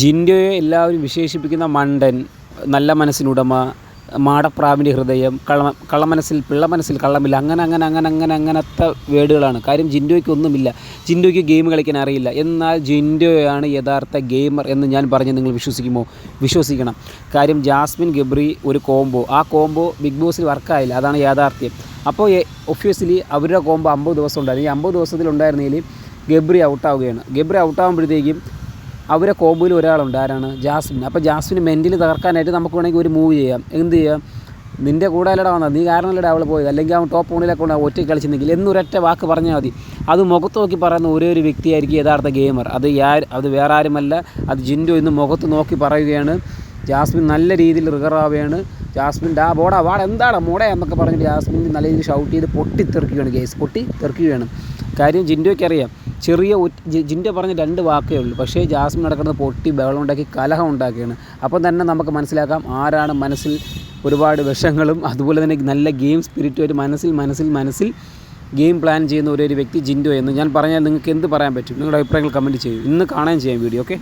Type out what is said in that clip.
ജിൻഡോയെ എല്ലാവരും വിശേഷിപ്പിക്കുന്ന മണ്ടൻ നല്ല മനസ്സിനുടമ മാടപ്രാവിന്റെ ഹൃദയം കള്ള കള്ളമനസ്സിൽ പിള്ളമനസ്സിൽ കള്ളമില്ല അങ്ങനെ അങ്ങനെ അങ്ങനെ അങ്ങനെ അങ്ങനത്തെ വേർഡുകളാണ്. കാര്യം ജിൻഡോയ്ക്ക് ഒന്നുമില്ല. ജിൻഡോയ്ക്ക് ഗെയിം കളിക്കാൻ അറിയില്ല. എന്നാൽ ജിൻഡോയാണ് യഥാർത്ഥ ഗെയിമർ എന്ന് ഞാൻ പറഞ്ഞ് നിങ്ങൾ വിശ്വസിക്കുമോ? വിശ്വസിക്കണം. കാര്യം ജാസ്മിൻ ഗബ്രി ഒരു കോംബോ. ആ കോംബോ ബിഗ് ബോസിൽ വർക്കായില്ല. അതാണ് യാഥാർത്ഥ്യം. അപ്പോൾ ഒഫ്യസ്ലി അവരുടെ കോംബോ അമ്പത് ദിവസം ഉണ്ടായിരുന്നു. ഈ അമ്പത് ദിവസത്തിലുണ്ടായിരുന്നെങ്കിൽ ഗബ്രി ഔട്ടാവുകയാണ്. ഗബ്രി ഔട്ടാകുമ്പോഴത്തേക്കും അവരെ കോമ്പോയിൽ ഒരാളുണ്ട് ആരാണ്? ജാസ്മിൻ. അപ്പോൾ ജാസ്മിന് മെന്റലി തകർക്കാനായിട്ട് നമുക്ക് വേണമെങ്കിൽ ഒരു മൂവ് ചെയ്യാം. എന്ത് ചെയ്യാം? നിന്റെ കൂടെ അല്ലടാ വന്നത് നീ കാരണമല്ലടാ അവൾ പോയത്. അല്ലെങ്കിൽ അവൻ ടോപ്പ് ഓണിലൊക്കെ കൊണ്ട് ഒറ്റ കളിച്ചിരുന്നെങ്കിൽ എന്നൊരൊറ്റ വാക്ക് പറഞ്ഞാൽ മതി. അത് മുഖത്ത് നോക്കി പറയുന്ന ഒരേ ഒരു വ്യക്തിയായിരിക്കും യഥാർത്ഥ ഗെയിമർ അത് യാ അത് വേറെ ആരുമല്ല. അത് ജിൻഡോ ഇന്ന് മുഖത്ത് നോക്കി പറയുകയാണ്. ജാസ്മിൻ നല്ല രീതിയിൽ റിഗറാവുകയാണ് ജാസ്മിൻ ഡാ ബോടാ വാടാ എന്താണ് മോടെ എന്നൊക്കെ പറഞ്ഞിട്ട് ജാസ്മിൻ നല്ല രീതിയിൽ ഷൗട്ട് ചെയ്ത് പൊട്ടി തെറിക്കുകയാണ് കേസ് പൊട്ടി തെറിക്കുകയാണ് കാര്യം ജിൻഡോയ്ക്ക് അറിയാം ചെറിയ ഒറ്റ- ജി- പറഞ്ഞ രണ്ട് വാക്കേ ഉള്ളൂ. പക്ഷേ ജാസ്മിൻ നടക്കുന്നത് പൊട്ടി ബഹളം ഉണ്ടാക്കി കലഹം ഉണ്ടാക്കിയാണ് അപ്പം തന്നെ നമുക്ക് മനസ്സിലാക്കാം ആരാണ് മനസ്സിൽ ഒരുപാട് വിഷങ്ങളും അതുപോലെ തന്നെ നല്ല ഗെയിം സ്പിരിറ്റുമായിട്ട് മനസ്സിൽ മനസ്സിൽ മനസ്സിൽ ഗെയിം പ്ലാൻ ചെയ്യുന്ന ഒരു വ്യക്തി ജിൻഡോ എന്ന് ഞാൻ പറഞ്ഞാൽ നിങ്ങൾക്ക് എന്ത് പറയാൻ പറ്റും? നിങ്ങളുടെ അഭിപ്രായങ്ങൾ കമന്റ് ചെയ്യും. ഇന്ന് കാണാൻ ചെയ്യാം വീഡിയോ ഓക്കെ